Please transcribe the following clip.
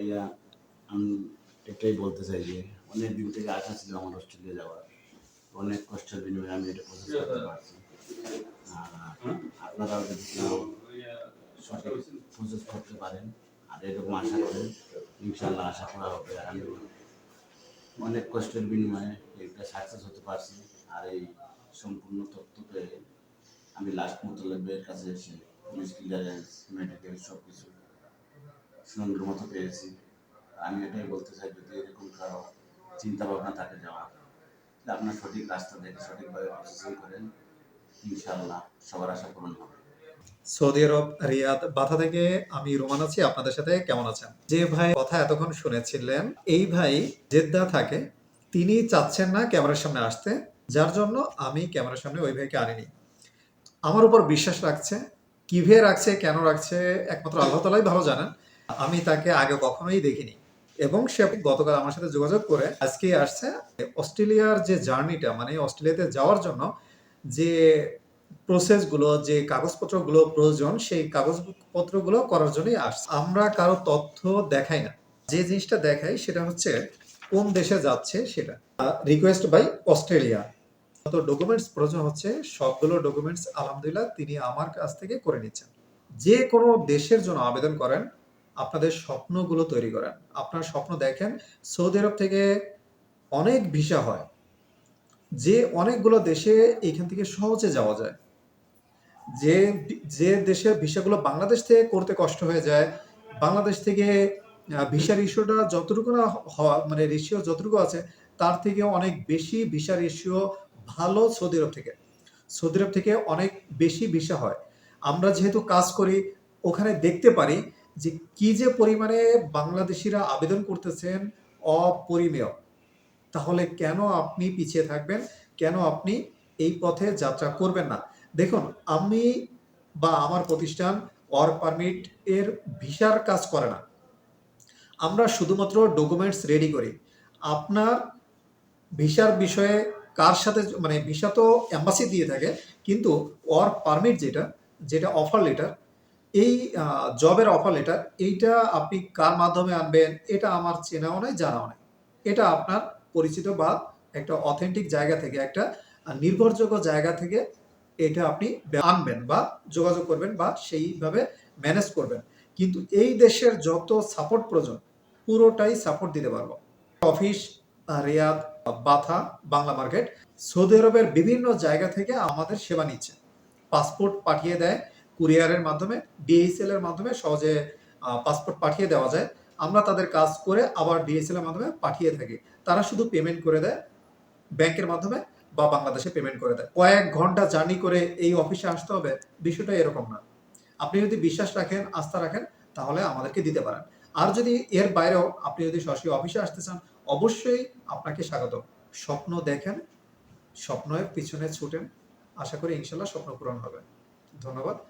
ভাইয়া আমি এটাই বলতে চাই যে অনেক দিন থেকে আশা ছিল আমার অস্ট্রেলিয়া যাওয়ার। অনেক কষ্টের বিনিময়ে আমি এটা প্রসেস করতে পারছি। আর আপনারাও যদি সঠিক প্রসেস করতে পারেন আর এরকম আশা করেন ইনশাল্লাহ আশা করা হবে। আর আমি অনেক কষ্টের বিনিময়ে এটা সাকসেস হতে পারছি। আর এই সম্পূর্ণ তথ্য পেয়ে আমি লাস্ট মোতালেবের কাছে এসে পুলিশ ক্লিয়ারেন্স মেডিকেল সব কিছু সুন্দর মতো পেয়েছি। আমি এটাই বলতে চাই, যদি এরকম কারও চিন্তা ভাবনা থাকে যাওয়া আপনার সঠিক রাস্তা দেখে সঠিকভাবে প্রসেসিং করেন। ইনশাল্লাহ সবার আশা পূরণ হবে। সৌদি আরব, রিয়াদ বাথা থেকে আমি রোমান আছি। আপনাদের সাথে কেমন আছেন? যে ভাই কথা এতক্ষণ শুনেছিলেন, এই ভাই জেদ্দা থাকে, তিনি চাচ্ছেন না ক্যামেরার সামনে আসতে। যার জন্য আমি ক্যামেরার সামনে ওই ভাইকে আনিনি। আমার উপর বিশ্বাস রাখছে কীভাবে রাখছে, কেন রাখছে, একমাত্র আল্লাহ তালাই ভালো জানেন। আমি তাকে আগে কখনোই দেখিনি। এবং সে গতকাল আমার সাথে যোগাযোগ করে আজকে আসছে অস্ট্রেলিয়ার যে জার্নিটা মানে অস্ট্রেলিয়াতে যাওয়ার জন্য যে প্রসেসগুলো, যে কাগজপত্রগুলো প্রয়োজন, সেই কাগজপত্রগুলো করার জন্যই আসছে। আমরা কারও তথ্য দেখাই না। যে জিনিসটা দেখাই সেটা হচ্ছে কোন দেশে যাচ্ছে সেটা। Request by Australia. তো ডকুমেন্টস প্রয়োজন হচ্ছে, সবগুলো ডকুমেন্টস আলহামদুলিল্লাহ তিনি আমার কাছ থেকে করে নিচ্ছেন। যে কোনো দেশের জন্য আবেদন করেন আপনাদের স্বপ্নগুলো তৈরি করেন। আপনার স্বপ্ন দেখেন, সৌদি আরব থেকে অনেক ভিসা হয়, যে অনেকগুলো দেশে এখান থেকে সহজে যাওয়া যায়। যে যে দেশের ভিসাগুলো বাংলাদেশ থেকে করতে কষ্ট হয়ে যায়, বাংলাদেশ থেকে ভিসা রেশিওটা যতটুকু না হওয়া মানে রেশিও যতটুকু আছে, তার থেকে অনেক বেশি ভিসা রেশিও ভালো সৌদি আরব থেকে। সৌদি আরব থেকে অনেক বেশি ভিসা হয়। আমরা যেহেতু কাজ করি, ওখানে দেখতে পারি যে কি যে পরিমাণে বাংলাদেশিরা আবেদন করতেছেন অপরিমেয়। তাহলে কেন আপনি পিছিয়ে থাকবেন? কেন আপনি এই পথে যাত্রা করবেন না? দেখুন, আমি বা আমার প্রতিষ্ঠান ওয়ার্ক পারমিট এর ভিসার কাজ করে না। আমরা শুধুমাত্র ডকুমেন্টস রেডি করি। আপনার ভিসার বিষয়ে কার সাথে মানে ভিসা তো অ্যাম্বাসি দিয়ে থাকে, কিন্তু ওয়ার্ক পারমিট যেটা যেটা অফার লেটার এই জবের অফার লেটার এইটা আপনি কার মাধ্যমে আনবেন, এটা আমার চেনাও নাই, জানাও নাই। এটা আপনার পরিচিত বা একটা অথেন্টিক জায়গা থেকে, একটা নির্ভরযোগ্য জায়গা থেকে এটা আপনি আনবেন বা যোগাযোগ করবেন বা সেইভাবে ম্যানেজ করবেন। কিন্তু এই দেশের যত সাপোর্ট প্রয়োজন, পুরোটাই সাপোর্ট দিতে পারব। Office Riyadh Batha, Bangla market Saudi আরবের বিভিন্ন জায়গা থেকে আমাদের সেবা নিচ্ছে। পাসপোর্ট পাঠিয়ে দেয় কুরিয়ারের মাধ্যমে ডিএসএল এর মাধ্যমে সহজে পাসপোর্ট পাঠিয়ে দেওয়া যায়। আমরা তাদের কাজ করে আবার ডিএসএল এর মাধ্যমে পাঠিয়ে থাকি। তারা শুধু পেমেন্ট করে দেয় ব্যাংকের মাধ্যমে বা বাংলাদেশে পেমেন্ট করে দেয়। কয়েক ঘণ্টা জার্নি করে এই অফিসে আসতে হবে, বিষয়টা এরকম না। আপনি যদি বিশ্বাস রাখেন, আস্থা রাখেন, তাহলে আমাদেরকে দিতে পারেন। আর যদি এর বাইরেও আপনি যদি সরাসরি অফিসে আসতে চান, অবশ্যই আপনাকে স্বাগত। স্বপ্ন দেখেন, স্বপ্নের পিছনে ছুটেন। আশা করি ইনশাল্লাহ স্বপ্ন পূরণ হবে। ধন্যবাদ।